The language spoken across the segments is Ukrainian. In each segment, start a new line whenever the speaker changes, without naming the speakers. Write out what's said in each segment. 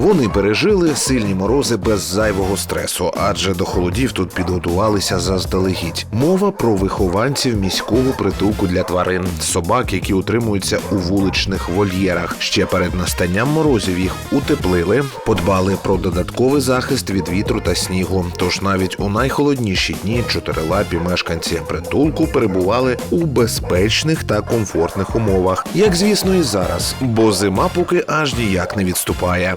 Вони пережили сильні морози без зайвого стресу, адже до холодів тут підготувалися заздалегідь. Мова про вихованців міського притулку для тварин, собак, які утримуються у вуличних вольєрах. Ще перед настанням морозів їх утеплили, подбали про додатковий захист від вітру та снігу. Тож навіть у найхолодніші дні чотирилапі мешканці притулку перебували у безпечних та комфортних умовах, як звісно, і зараз, бо зима поки аж ніяк не відступає.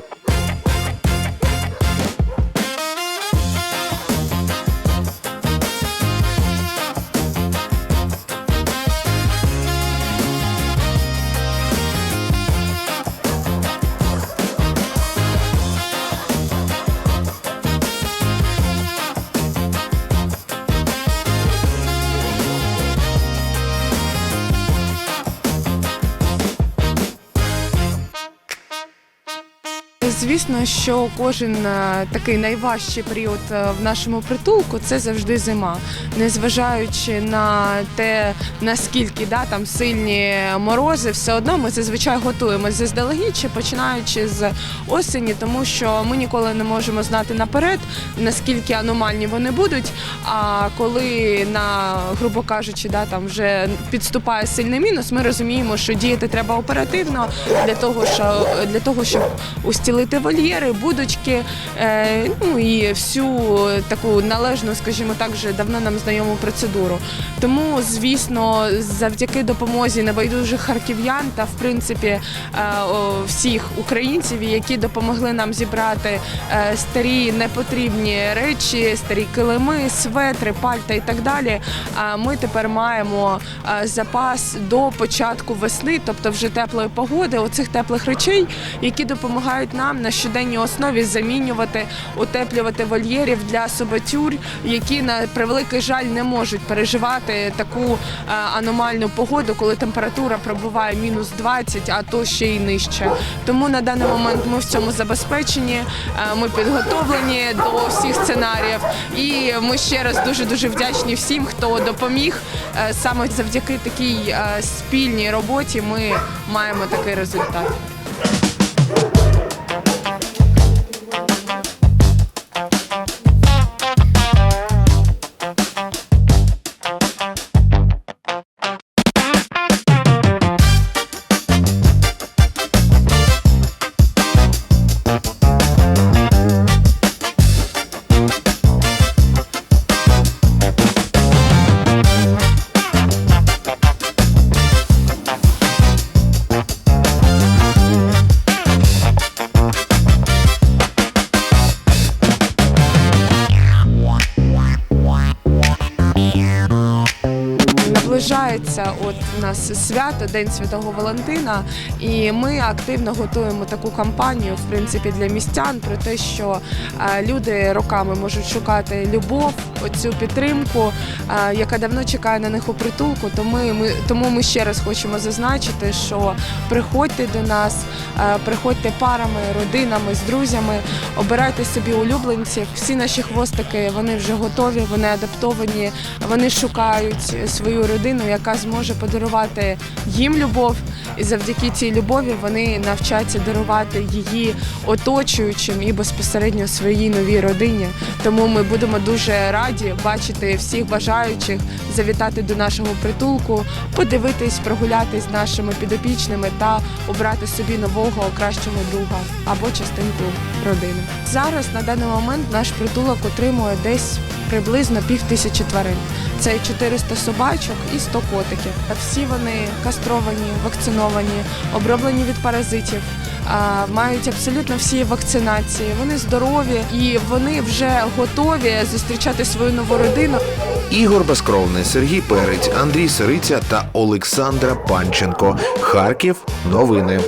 Звісно, що кожен е, такий найважчий період е, в нашому притулку це завжди зима, незважаючи на те, наскільки да, там сильні морози, все одно ми зазвичай готуємося заздалегідь, ще починаючи з осені, тому що ми ніколи не можемо знати наперед, наскільки аномальні вони будуть. А коли на, грубо кажучи, да, там вже підступає сильний мінус, ми розуміємо, що діяти треба оперативно для того, що для того, щоб устілити вольєри, будочки, е, ну і всю таку належну, скажімо так, вже давно нам знайому процедуру. Тому, звісно, завдяки допомозі небайдужих харків'ян та в принципі е, всіх українців, які допомогли нам зібрати е, старі непотрібні речі, старі килими, светри, пальта і так далі. Ми тепер маємо запас до початку весни, тобто вже теплої погоди, оцих теплих речей, які допомагають нам на щоденній основі замінювати, утеплювати вольєрів для собатюр, які на превеликий жаль не можуть переживати таку е, аномальну погоду, коли температура пробуває мінус 20, а то ще й нижче. Тому на даний момент ми в цьому забезпечені, е, ми підготовлені до всіх сценаріїв. І ми ще раз дуже дуже вдячні всім, хто допоміг. Е, Саме завдяки такій спільній роботі ми маємо такий результат. Наближається от у нас свято, День Святого Валентина, і ми активно готуємо таку кампанію, в принципі, для містян про те, що е, люди роками можуть шукати любов, оцю підтримку, е, яка давно чекає на них у притулку. Тому ми, тому ми ще раз хочемо зазначити, що приходьте до нас, е, приходьте парами, родинами, з друзями, обирайте собі улюбленців. Всі наші хвостики вони вже готові, вони адаптовані, вони шукають свою родину, яка зможе подарувати їм любов. І завдяки цій любові вони навчаться дарувати її оточуючим і безпосередньо своїй новій родині. Тому ми будемо дуже раді бачити всіх бажаючих завітати до нашого притулку, подивитись, прогулятись з нашими підопічними та обрати собі нового кращого друга або частинку родини. Зараз на даний момент наш притулок отримує десь приблизно пів тисячі тварин. Це 400 собачок і 100 котиків. Всі вони кастровані, вакциновані, оброблені від паразитів. Мають абсолютно всі вакцинації. Вони здорові і вони вже готові зустрічати свою нову родину.
Ігор Безкровний, Сергій Перець, Андрій Сириця та Олександра Панченко. Харків. Новини.